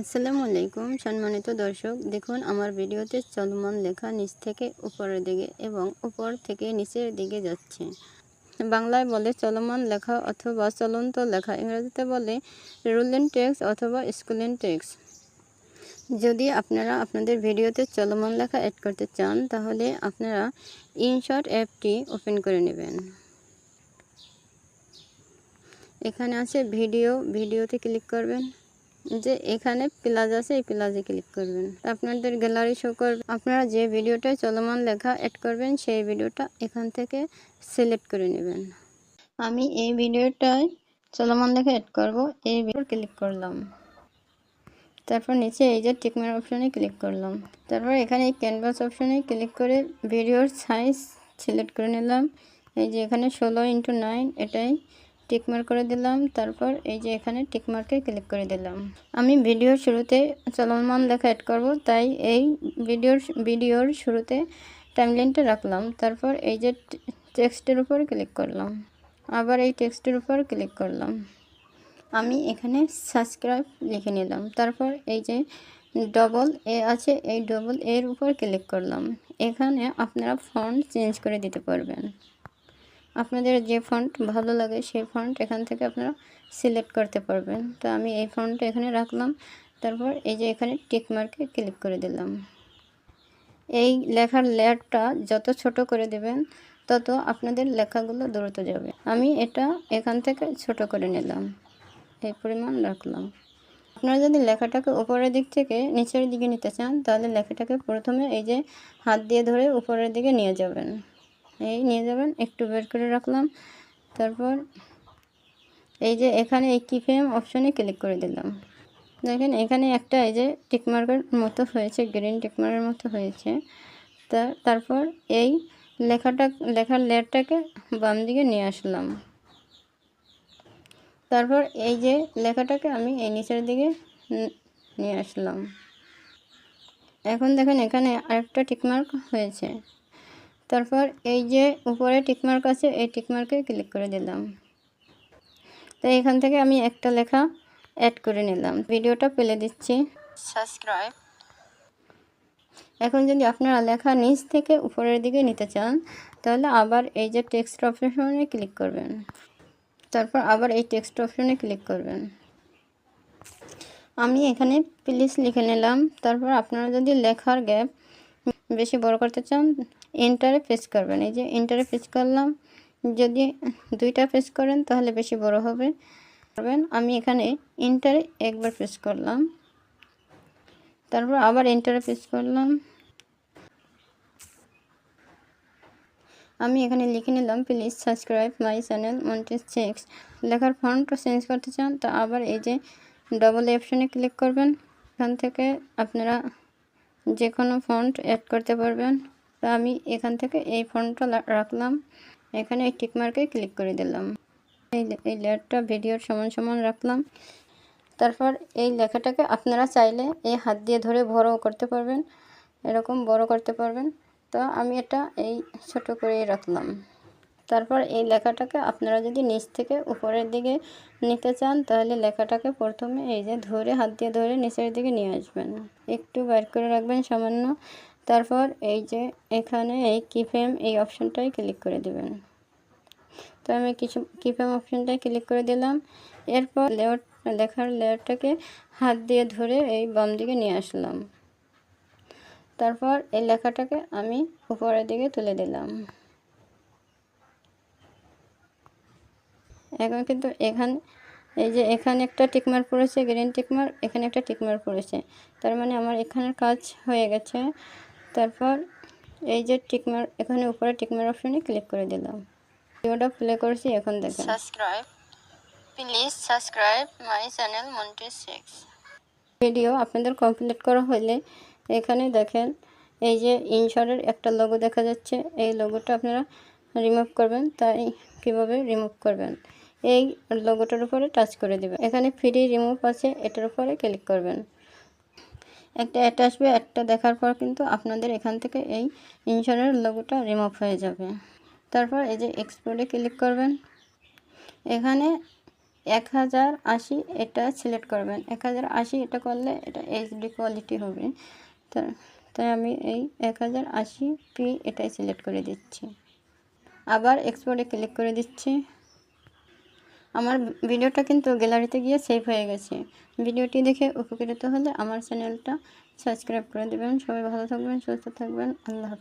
আসসালামু আলাইকুম সম্মানিত দর্শক, দেখুন আমার ভিডিওতে চলমান লেখা নিচ থেকে উপরের দিকে এবং উপর থেকে নিচের দিকে যাচ্ছে। বাংলায় বলে চলমান লেখা অথবা চলন্ত লেখা, ইংরেজিতে বলে রুলেন টেক্সট অথবা স্কুলেন টেক্সট। যদি আপনারা আপনাদের ভিডিওতে চলমান লেখা অ্যাড করতে চান, তাহলে আপনারা ইনশট অ্যাপটি ওপেন করে নেবেন। এখানে আছে ভিডিও, ভিডিওতে ক্লিক করবেন। যে এখানে প্লাস আছে, এই প্লাসে ক্লিক করবেন। আপনাদের গ্যালারি শো করবে। আপনারা যে ভিডিওটায় চলমান লেখা অ্যাড করবেন, সেই ভিডিওটা এখান থেকে সিলেক্ট করে নেবেন। আমি এই ভিডিওটায় চলমান লেখা অ্যাড করব, এই ভিডিও ক্লিক করলাম। তারপর নিচে এই যে টিকমার অপশানে ক্লিক করলাম। তারপর এখানে এই ক্যানভাস অপশানে ক্লিক করে ভিডিওর সাইজ সিলেক্ট করে নিলাম। এই যে এখানে ষোলো ইন্টু নাইন এটাই টিকমার করে দিলাম, তারপর এই যে এখানে টিকমার্কে ক্লিক করে দিলাম। আমি ভিডিওর শুরুতে চলমান লেখা অ্যাড করব, তাই এই ভিডিওর ভিডিওর শুরুতে টাইমলাইনটা রাখলাম, তারপর এই যে টেক্সটের উপর ক্লিক করলাম। আবার এই টেক্সটের উপর ক্লিক করলাম। আমি এখানে সাবস্ক্রাইব লিখে নিলাম, তারপর এই যে ডবল এ আছে, এই ডবল এর উপর ক্লিক করলাম। এখানে আপনারা ফন্ট চেঞ্জ করে দিতে পারবেন। আপনাদের যে ফন্ট ভালো লাগে সেই ফন্ট এখান থেকে আপনারা সিলেক্ট করতে পারবেন। তো আমি এই ফন্টটা এখানে রাখলাম, তারপর এই যে এখানে টিক মার্কে ক্লিক করে দিলাম। এই লেখার লেয়ারটা যত ছোট করে দেবেন, তত আপনাদের লেখাগুলো দ্রুত যাবে। আমি এটা এখান থেকে ছোট করে নিলাম, এই পরিমাণ রাখলাম। আপনারা যদি লেখাটাকে উপরের দিক থেকে নিচের দিকে নিতে চান, তাহলে লেখাটাকে প্রথমে এই যে হাত দিয়ে ধরে উপরের দিকে নিয়ে যাবেন। এই নিয়ে যাবেন, একটু বের করে রাখলাম। তারপর এই যে এখানে এই কিফেম অপশনে ক্লিক করে দিলাম। দেখেন এখানে একটা এই যে টিকমার্কের মতো হয়েছে গ্রিন টিকমার্কের মতো হয়েছে। তা, তারপর এই লেখাটা, লেখার লেয়ারটাকে বাম দিকে নিয়ে আসলাম। তারপর এই যে লেখাটাকে আমি এই নিচের দিকে নিয়ে আসলাম। এখন দেখেন এখানে আরেকটা টিকমার্ক হয়েছে। তারপর এই যে উপরে টিকমার্ক আছে এই টিকমার্কে ক্লিক করে দিলাম। তো এখান থেকে আমি একটা লেখা অ্যাড করে নিলাম। ভিডিওটা পেলে দিচ্ছি। সাবস্ক্রাইব এখন যদি আপনারা লেখা নিচ থেকে উপরের দিকে নিতে চান তাহলে আবার এই যে টেক্সট অপশনে ক্লিক করবেন। তারপর আবার এই টেক্সট অপশনে ক্লিক করবেন। আমি এখানে প্লিজ লিখে নিলাম। তারপর আপনারা যদি লেখার গ্যাপ বেশি বড় করতে চান এন্টারে প্রেস করবেন। এই যে এন্টারে প্রেস করলাম, যদি দুইটা প্রেস করেন তাহলে বেশি বড় হবে। করবেন, আমি এখানে এন্টারে একবার প্রেস করলাম। তারপর আবার এন্টারে প্রেস করলাম। আমি এখানে লিখে নিলাম please subscribe my channel Montes checks লেখার ফন্টটা চেঞ্জ করতে চান, তা আবার এই যে ডবল অপশনে ক্লিক করবেন। এখান থেকে আপনারা যে কোনো ফন্ট অ্যাড করতে পারবেন। তা আমি এখান থেকে এই ফন্টটা রাখলাম। এখানে এই টিকমার্কে ক্লিক করে দিলাম। এই এই লেয়ারটা ভিডিওর সমান সমান রাখলাম। তারপর এই লেখাটাকে আপনারা চাইলে এই হাত দিয়ে ধরে বড় করতে পারবেন, এরকম বড় করতে পারবেন। তো আমি এটা এই ছোট করেই রাখলাম। তারপর এই লেখাটাকে আপনারা যদি নিচ থেকে উপরের দিকে নিতে চান, তাহলে লেখাটাকে প্রথমে এই যে ধরে, হাত দিয়ে ধরে নিচের দিকে নিয়ে আসবেন। একটু বাইর করে রাখবেন সামান্য। তারপর এই যে এখানে এই কিফেম এই অপশনটাই ক্লিক করে দেবেন। তো আমি কিছু কিফেম অপশনটাই ক্লিক করে দিলাম। এরপর লেয়ার লেখার লেয়ারটাকে হাত দিয়ে ধরে এই বাম দিকে নিয়ে আসলাম। তারপর এই লেখাটাকে আমি উপরের দিকে তুলে দিলাম। এখন কিন্তু এখানে এই যে এখানে একটা টিকমার পড়েছে গ্রিন টিকমার এখানে একটা টিকমার পড়েছে। তার মানে আমার এখানের কাজ হয়ে গেছে। তারপর এই যে টিকমার এখানে উপরে টিকমার অপশনে ক্লিক করে দিলাম। ভিডিওটা প্লে করেছি এখন দেখেন। Subscribe please subscribe my channel Monty six. Video আপনাদের কমপ্লিট করা হলে এখানে দেখেন এই যে ইনশটের একটা লোগো দেখা যাচ্ছে। এই লোগোটা আপনারা রিমুভ করবেন তাই কীভাবে রিমুভ করবেন? এই লোগোটার উপরে টাচ করে দেবেন। এখানে ফ্রি রিমুভ আছে, এটার উপরে ক্লিক করবেন। একটা অ্যাড আসবে, একটা দেখার পর কিন্তু আপনাদের এখান থেকে এই ইনশটের লোগোটা রিমুভ হয়ে যাবে। তারপর এই যে এক্সপোর্টে ক্লিক করবেন। এখানে এক হাজার আশি এটা সিলেক্ট করবেন। এক হাজার আশি এটা করলে এটা এইচডি কোয়ালিটি হবে। তাই আমি এই এক হাজার আশি পি এটাই সিলেক্ট করে দিচ্ছি। আবার এক্সপোর্টে ক্লিক করে দিচ্ছি। আমার ভিডিওটা কিন্তু গ্যালারিতে গিয়ে সেভ হয়ে গেছে। ভিডিওটি দেখে উপকৃত হলে আমার চ্যানেলটা সাবস্ক্রাইব করে দেবেন। সবাই ভালো থাকবেন, সুস্থ থাকবেন। আল্লাহ